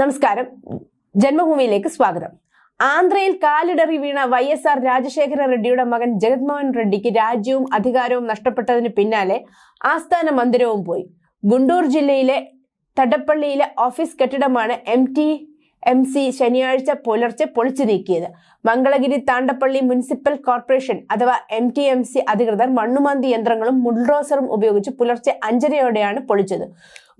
നമസ്കാരം. ജന്മഭൂമിയിലേക്ക് സ്വാഗതം. ആന്ധ്രയിൽ കാലിടറി വീണ വൈ എസ് ആർ രാജശേഖര റെഡ്ഡിയുടെ മകൻ ജഗത്മോഹൻ റെഡ്ഡിക്ക് രാജ്യവും അധികാരവും നഷ്ടപ്പെട്ടതിന് പിന്നാലെ ആസ്ഥാന മന്ദിരവും പോയി. ഗുണ്ടൂർ ജില്ലയിലെ തടപ്പള്ളിയിലെ ഓഫീസ് കെട്ടിടമാണ് എം ടി എം സി ശനിയാഴ്ച പുലർച്ചെ പൊളിച്ചു നീക്കിയത്. മംഗളഗിരി താണ്ടപ്പള്ളി മുനിസിപ്പൽ കോർപ്പറേഷൻ അഥവാ എം ടി എം സി അധികൃതർ മണ്ണുമാന്തി യന്ത്രങ്ങളും മുൾറോസറും ഉപയോഗിച്ച് പുലർച്ചെ അഞ്ചരയോടെയാണ് പൊളിച്ചത്.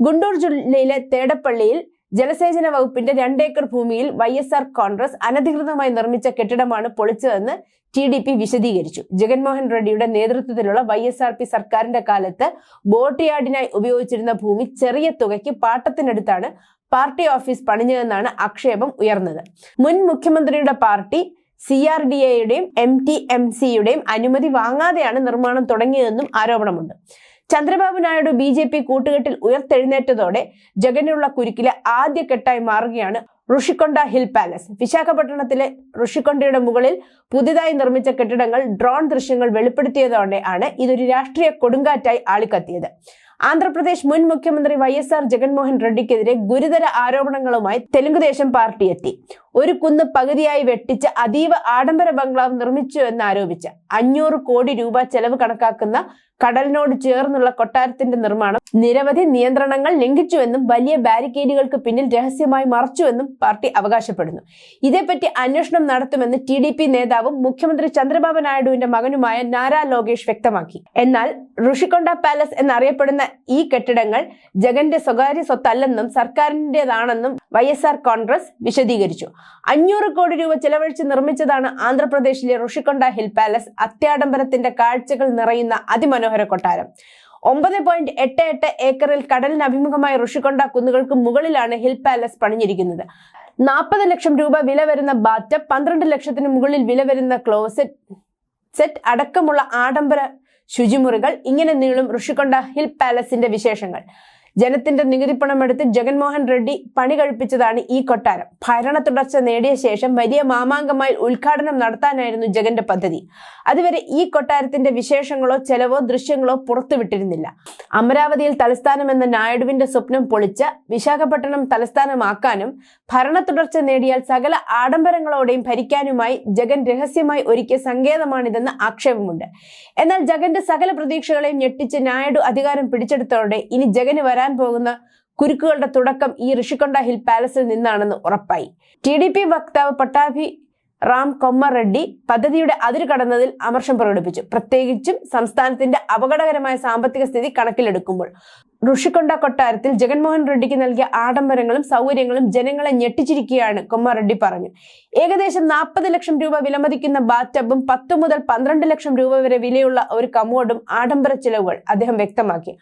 ഗുണ്ടൂർ ജില്ലയിലെ തേടപ്പള്ളിയിൽ ജലസേചന വകുപ്പിന്റെ രണ്ടേക്കർ ഭൂമിയിൽ വൈ എസ് ആർ കോൺഗ്രസ് അനധികൃതമായി നിർമ്മിച്ച കെട്ടിടമാണ് പൊളിച്ചതെന്ന് ടി ഡി പി വിശദീകരിച്ചു. ജഗൻമോഹൻ റെഡ്ഡിയുടെ നേതൃത്വത്തിലുള്ള വൈ എസ് ആർ പി സർക്കാരിന്റെ കാലത്ത് ബോട്ട് യാർഡിനായി ഉപയോഗിച്ചിരുന്ന ഭൂമി ചെറിയ തുകയ്ക്ക് പാട്ടത്തിനടുത്താണ് പാർട്ടി ഓഫീസ് പണിഞ്ഞതെന്നാണ് ആക്ഷേപം ഉയർന്നത്. മുൻ മുഖ്യമന്ത്രിയുടെ പാർട്ടി സി ആർ ഡി എയുടെയും എം ടി എം സിയുടെയും അനുമതി വാങ്ങാതെയാണ് നിർമ്മാണം തുടങ്ങിയതെന്നും ആരോപണമുണ്ട്. Chandrababu Naidu B J P കൂട്ടുകെട്ടിൽ ഉയർത്തെഴുന്നേറ്റതോടെ ജഗനുള്ള കുരുക്കിലെ ആദ്യഘട്ടമായി മാറുകയാണ് ഋഷിക്കൊണ്ട ഹിൽ പാലസ്. വിശാഖപട്ടണത്തിലെ ഋഷിക്കൊണ്ടയുടെ മുകളിൽ പുതുതായി നിർമ്മിച്ച കെട്ടിടങ്ങൾ ഡ്രോൺ ദൃശ്യങ്ങൾ വെളിപ്പെടുത്തിയതോടെ ആണ് ഇതൊരു രാഷ്ട്രീയ കൊടുങ്കാറ്റായി ആളിക്കത്തിയത്. ആന്ധ്രാപ്രദേശ് മുൻ മുഖ്യമന്ത്രി വൈ എസ് ആർ ജഗൻമോഹൻ റെഡ്ഡിക്കെതിരെ ഗുരുതര ആരോപണങ്ങളുമായി തെലുങ്കുദേശം പാർട്ടി എത്തി ഒരു കുന്ന് പകുതിയായി വെട്ടിച്ച് അതീവ ആഡംബര ബംഗ്ലാവ് നിർമ്മിച്ചു എന്ന് ആരോപിച്ച അഞ്ഞൂറ് കോടി രൂപ ചെലവ് കണക്കാക്കുന്ന കടലിനോട് ചേർന്നുള്ള കൊട്ടാരത്തിന്റെ നിർമ്മാണം നിരവധി നിയന്ത്രണങ്ങൾ ലംഘിച്ചുവെന്നും വലിയ ബാരിക്കേഡുകൾക്ക് പിന്നിൽ രഹസ്യമായി മറച്ചുവെന്നും പാർട്ടി അവകാശപ്പെടുന്നു. ഇതേപ്പറ്റി അന്വേഷണം നടത്തുമെന്ന് ടി ഡി പി നേതാവും മുഖ്യമന്ത്രി ചന്ദ്രബാബു നായിഡുവിന്റെ മകനുമായ നാരാ ലോകേഷ് വ്യക്തമാക്കി. എന്നാൽ ഋഷികൊണ്ട പാലസ് എന്നറിയപ്പെടുന്ന ഈ കെട്ടിടങ്ങൾ ജഗന്റെ സ്വകാര്യ സ്വത്തല്ലെന്നും സർക്കാരിന്റേതാണെന്നും വൈ കോൺഗ്രസ് വിശദീകരിച്ചു. അഞ്ഞൂറ് കോടി രൂപ ചെലവഴിച്ച് നിർമ്മിച്ചതാണ് ആന്ധ്രാപ്രദേശിലെ ഋഷിക്കൊണ്ട ഹിൽ പാലസ്. അത്യാഡംബരത്തിന്റെ കാഴ്ചകൾ നിറയുന്ന അതിമനോഹര കൊട്ടാരം. ഒമ്പത് പോയിന്റ് എട്ട് എട്ട് ഏക്കറിൽ കടലിന് അഭിമുഖമായ ഋഷിക്കൊണ്ട കുന്നുകൾക്ക് മുകളിലാണ് ഹിൽ പാലസ് പണിഞ്ഞിരിക്കുന്നത്. നാൽപ്പത് ലക്ഷം രൂപ വില വരുന്ന ബാത്ത് പന്ത്രണ്ട് ലക്ഷത്തിന് മുകളിൽ വില വരുന്ന ക്ലോസറ്റ് സെറ്റ് അടക്കമുള്ള ആഡംബര ശുചിമുറികൾ. ഇങ്ങനെ നീളും ഋഷിക്കൊണ്ട ഹിൽ പാലസിന്റെ വിശേഷങ്ങൾ. ജനത്തിന്റെ നികുതി പണമെടുത്ത് ജഗൻമോഹൻ റെഡ്ഡി പണി കഴിപ്പിച്ചതാണ് ഈ കൊട്ടാരം. ഭരണ തുടർച്ച നേടിയ ശേഷം വലിയ മാമാങ്കമായി ഉദ്ഘാടനം നടത്താനായിരുന്നു ജഗന്റെ പദ്ധതി. അതുവരെ ഈ കൊട്ടാരത്തിന്റെ വിശേഷങ്ങളോ ചെലവോ ദൃശ്യങ്ങളോ പുറത്തുവിട്ടിരുന്നില്ല. അമരാവതിയിൽ തലസ്ഥാനമെന്ന നായിഡുവിന്റെ സ്വപ്നം പൊളിച്ച് വിശാഖപട്ടണം തലസ്ഥാനമാക്കാനും ഭരണ തുടർച്ച നേടിയാൽ സകല ആഡംബരങ്ങളോടെയും ഭരിക്കാനുമായി ജഗൻ രഹസ്യമായി ഒരുക്കിയ സങ്കേതമാണിതെന്ന് ആക്ഷേപമുണ്ട്. എന്നാൽ ജഗന്റെ സകല പ്രതീക്ഷകളെയും ഞെട്ടിച്ച് നായിഡു അധികാരം പിടിച്ചെടുത്തോടെ ഇനി ജഗന് വരാൻ പോകുന്ന കുരുക്കുകളുടെ തുടക്കം ഈ ഋഷിക്കൊണ്ട ഹിൽ പാലസിൽ നിന്നാണെന്ന് ഉറപ്പായി. ടി ഡി പി വക്താവ് പട്ടാഭി റാം കൊമ്മ റെഡ്ഡി പദ്ധതിയുടെ അതിര് കടന്നതിൽ അമർഷം പ്രകടിപ്പിച്ചു. പ്രത്യേകിച്ചും സംസ്ഥാനത്തിന്റെ അപകടകരമായ സാമ്പത്തിക സ്ഥിതി കണക്കിലെടുക്കുമ്പോൾ. ഋഷിക്കൊണ്ട കൊട്ടാരത്തിൽ ജഗൻമോഹൻ റെഡ്ഡിക്ക് നൽകിയ ആഡംബരങ്ങളും സൗകര്യങ്ങളും ജനങ്ങളെ ഞെട്ടിച്ചിരിക്കുകയാണ് കൊമ്മ റെഡ്ഡി പറഞ്ഞു. ഏകദേശം നാൽപ്പത് ലക്ഷം രൂപ വിലമതിക്കുന്ന ബാറ്റബും പത്ത് മുതൽ പന്ത്രണ്ട് ലക്ഷം രൂപ വരെ വിലയുള്ള ഒരു കമോഡും ആഡംബര ചിലവുകൾ അദ്ദേഹം വ്യക്തമാക്കി.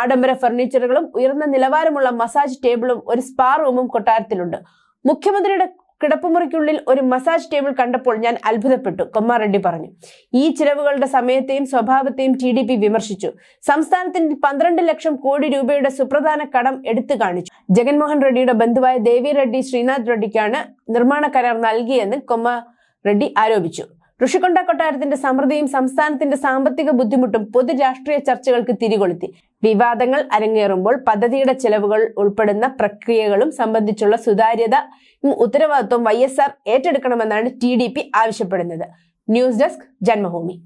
ആഡംബര ഫർണിച്ചറുകളും ഉയർന്ന നിലവാരമുള്ള മസാജ് ടേബിളും ഒരു സ്പാ റൂമും കൊട്ടാരത്തിലുണ്ട്. മുഖ്യമന്ത്രിയുടെ കിടപ്പുമുറിക്കുള്ളിൽ ഒരു മസാജ് ടേബിൾ കണ്ടപ്പോൾ ഞാൻ അത്ഭുതപ്പെട്ടു കൊമ്മാറെഡ്ഡി പറഞ്ഞു. ഈ ചിലവുകളുടെ സമയത്തെയും സ്വഭാവത്തെയും ടി ഡി പി വിമർശിച്ചു. സംസ്ഥാനത്തിന് പന്ത്രണ്ട് ലക്ഷം കോടി രൂപയുടെ സുപ്രധാന കടം എടുത്തു കാണിച്ചു. ജഗൻമോഹൻ റെഡ്ഡിയുടെ ബന്ധുവായ ദേവി റെഡ്ഡി ശ്രീനാഥ് റെഡ്ഡിക്കാണ് നിർമ്മാണ കരാർ നൽകിയെന്ന് കൊമ്മ റെഡ്ഡി ആരോപിച്ചു. ഋഷിക്കൊണ്ട കൊട്ടാരത്തിന്റെ സമൃദ്ധിയും സംസ്ഥാനത്തിന്റെ സാമ്പത്തിക ബുദ്ധിമുട്ടും പൊതു രാഷ്ട്രീയ ചർച്ചകൾക്ക് തിരികൊളുത്തി. വിവാദങ്ങൾ അരങ്ങേറുമ്പോൾ പദ്ധതിയുടെ ചെലവുകൾ ഉൾപ്പെടുന്ന പ്രക്രിയകളും സംബന്ധിച്ചുള്ള സുതാര്യത ഉത്തരവാദിത്വം വൈ ഏറ്റെടുക്കണമെന്നാണ് ടി ആവശ്യപ്പെടുന്നത്. News desk Janmabhumi.